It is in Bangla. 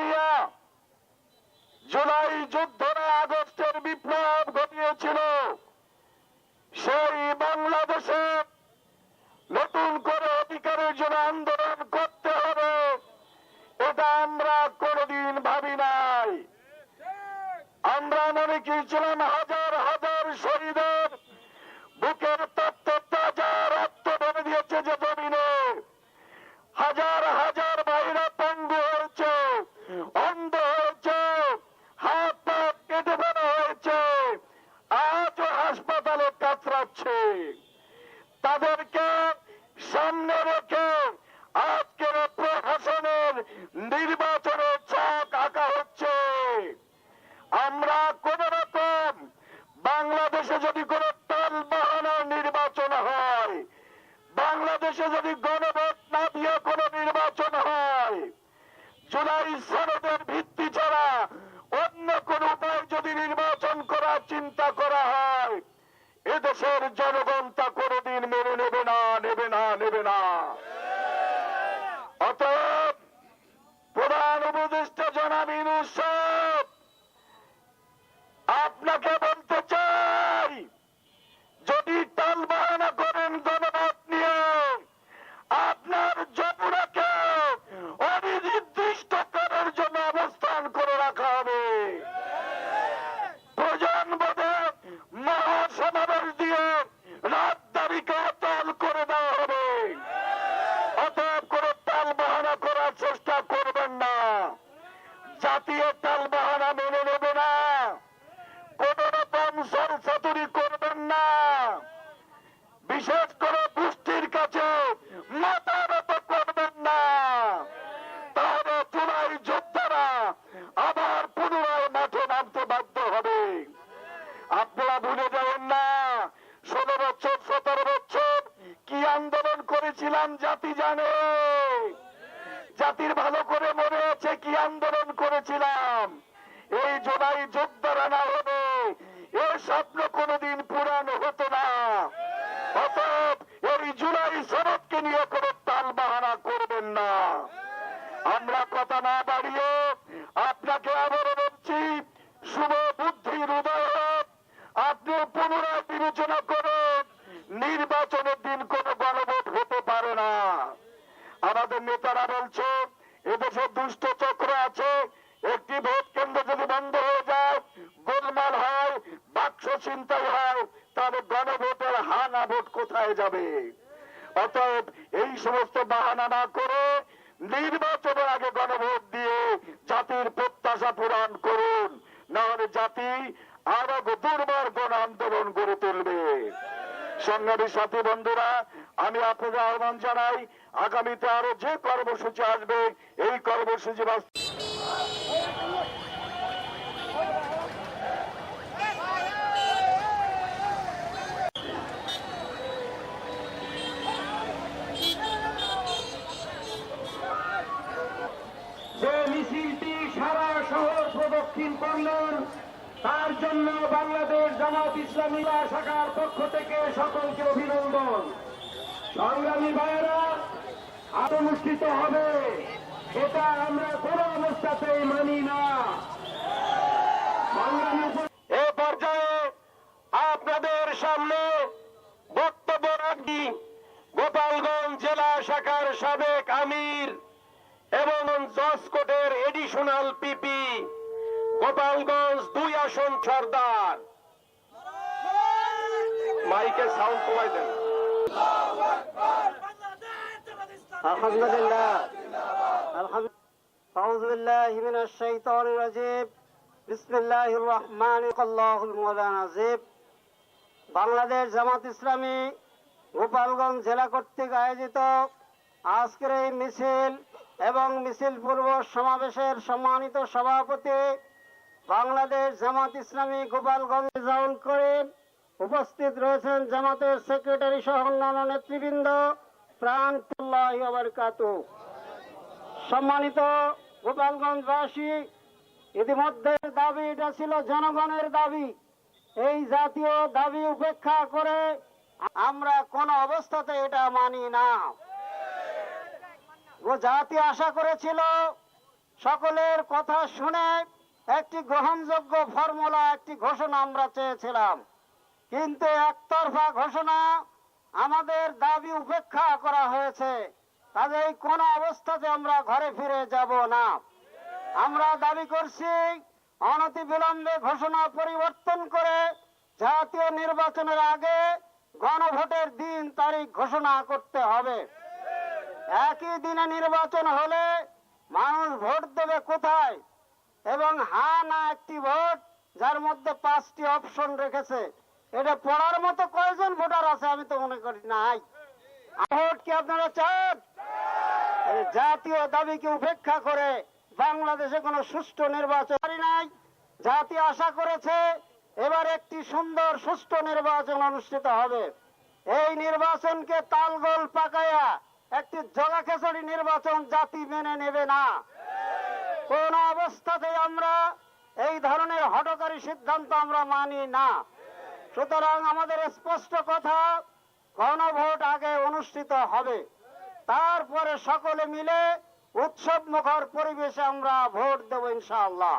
বাঙালিরা জুলাই যুদ্ধ না আগস্টের বিপ্লব ঘটিয়েছিল। সেই বাংলাদেশে নতুন করে অধিকারের জন্য আন্দোলন করতে হবে। এটা আমরা কোনদিন ভাবি নাই। আমরা মনে করছিলাম হাজার হাজার শহীদের বুকের তত্ত্ব তাজা রক্ত বেড়ে দিয়েছে যে জমিনে হাজার কাতরাচ্ছে তাদেরকে সামনে রেখে আজকের প্রশাসনের নির্বাচনের ছক আঁকা হচ্ছে। আমরা কোন রকম বাংলাদেশে যদি কোন তাল বাহানার নির্বাচন হয়, বাংলাদেশে যদি গণভোট না দিয়ে কোন নির্বাচন হয়, জুলাই সনদের ভিত্তি ছাড়া অন্য কোন উপায় যদি নির্বাচন করার চিন্তা করা হয় এদেশের জনগণ তা কোনদিন জাতীয় তাল বাহানা মেনে নেবে না। কোন রকম সরসতুরি করবেন না। বিশেষ করে গোষ্ঠীর কাছে মাথা করবেন না। তাহলে চুলাই যোদ্ধারা আবার পুনরায় মাঠে নামতে বাধ্য হবে। আপনারা ভুলে যাবেন না, ষোলো বছর, সতেরো বছর কি আন্দোলন করেছিলাম জাতি জানে জাতির ভালো করে মনে আছে কি আন্দোলন করেছিলাম? এই জোড়াই যোদ্ধারা না হবে। এ স্বপ্ন কোনোদিন পুরানো হতো না। জুলাই নিয়ে তাল করবেন না। আমরা কথা না আপনাকে আবারও বলছি শুভ বুদ্ধির উদয়। আপনি পুনরায় বিবেচনা করুন নির্বাচনের দিন কোন গণভোট হতে পারে না আমাদের নেতারা বলছে এদেশে দুষ্ট চক্র আছে। একটি ভোট কেন্দ্র যদি বন্ধ হয়ে যায়, গোলমাল হয়, বাক্স চিন্তাই হয়, তাহলে গণভোটের হানা ভোট কোথায় যাবে? অতএব এই সমস্ত বাহানা না করে নির্বাচনের আগে গণভোট দিয়ে জাতির প্রত্যাশা পূরণ করুন। না হলে জাতি আরও দুর্বার গণ আন্দোলন গড়ে তুলবে। সংগ্রামী সাথী বন্ধুরা, আমি আপনাদের আহ্বান জানাই, আগামীতে আরও যে কর্মসূচি আসবে, এই কর্মসূচি বাস্তব জন্য বাংলাদেশ জামাত ইসলামী শাখার পক্ষ থেকে সকলকে অভিনন্দন। সংগ্রামী ভাইয়েরা, আরও অনুষ্ঠিত হবে। এটা আমরা কোনো অবস্থাতেই মানি না। এ পর্যায়ে আপনাদের সামনে বক্তব্য রাখি গোপালগঞ্জ জেলা শাখার সাবেক আমির এবং জসকোটের এডিশনাল পিপি গোপালগঞ্জ দুই আসন সর্দার মাইকে সাউন্ড কমাই দেন الحمد لله الحمد أعوذ بالله من الشيطان الرجيم بسم الله الرحمن الله المولان আজিব বাংলাদেশ জামাত ইসলামী গোপালগঞ্জ জেলা কর্তৃক আয়োজিত আজকের এই মিছিল এবং মিছিল পূর্ব সমাবেশের সম্মানিত সভাপতি বাংলাদেশ জামাত ইসলামী গোপালগঞ্জ জাউন করিম উপস্থিত রয়েছেন জামাতের সেক্রেটারি সহ অন্যান্য নেতৃবৃন্দ। প্রাণতুল্লাহ বারকাত সম্মানিত গোপালগঞ্জবাসী, ইতিমধ্যে দাবি, এটা ছিল জনগণের দাবি। এই জাতীয় দাবি উপেক্ষা করে আমরা কোন অবস্থাতে এটা মানি না। ও জাতি আশা করেছিল সকলের কথা শুনে একটি গ্রহণযোগ্য ফর্মুলা, একটি ঘোষণা আমরা চেয়েছিলাম। কিন্তু একতরফা ঘোষণা আমাদের দাবি উপেক্ষা করা হয়েছে। কাজে কোন অবস্থাতে আমরা ঘরে ফিরে যাব না। আমরা দাবি করছি অনতি বিলম্বে ঘোষণা পরিবর্তন করে জাতীয় নির্বাচনের আগে গণভোটের দিন তারিখ ঘোষণা করতে হবে। একই দিনে নির্বাচন হলে মানুষ ভোট দেবে কোথায়? এবং হা না একটি ভোট, যার মধ্যে পাঁচটি অপশন রেখেছে। এটা পড়ার মতো কয়জন ভোটার আছে আমি তো মনে করি নাই। ভোট কি আপনারা চান? জাতীয় দাবিকে উপেক্ষা করে বাংলাদেশে কোনো সুষ্ঠু নির্বাচন নাই। জাতি আশা করেছে এবার একটি সুন্দর সুষ্ঠু নির্বাচন অনুষ্ঠিত হবে। এই নির্বাচনকে তালগোল পাকাইয়া একটি জগা খেচড়ি নির্বাচন জাতি মেনে নেবে না। কোন অবস্থাতে আমরা এই ধরনের হটকারী সিদ্ধান্ত আমরা মানি না। সুতরাং আমাদের স্পষ্ট কথা, গণভোট আগে অনুষ্ঠিত হবে। তারপরে সকলে মিলে উৎসব মুখর পরিবেশে আমরা ভোট দেব ইনশাআল্লাহ।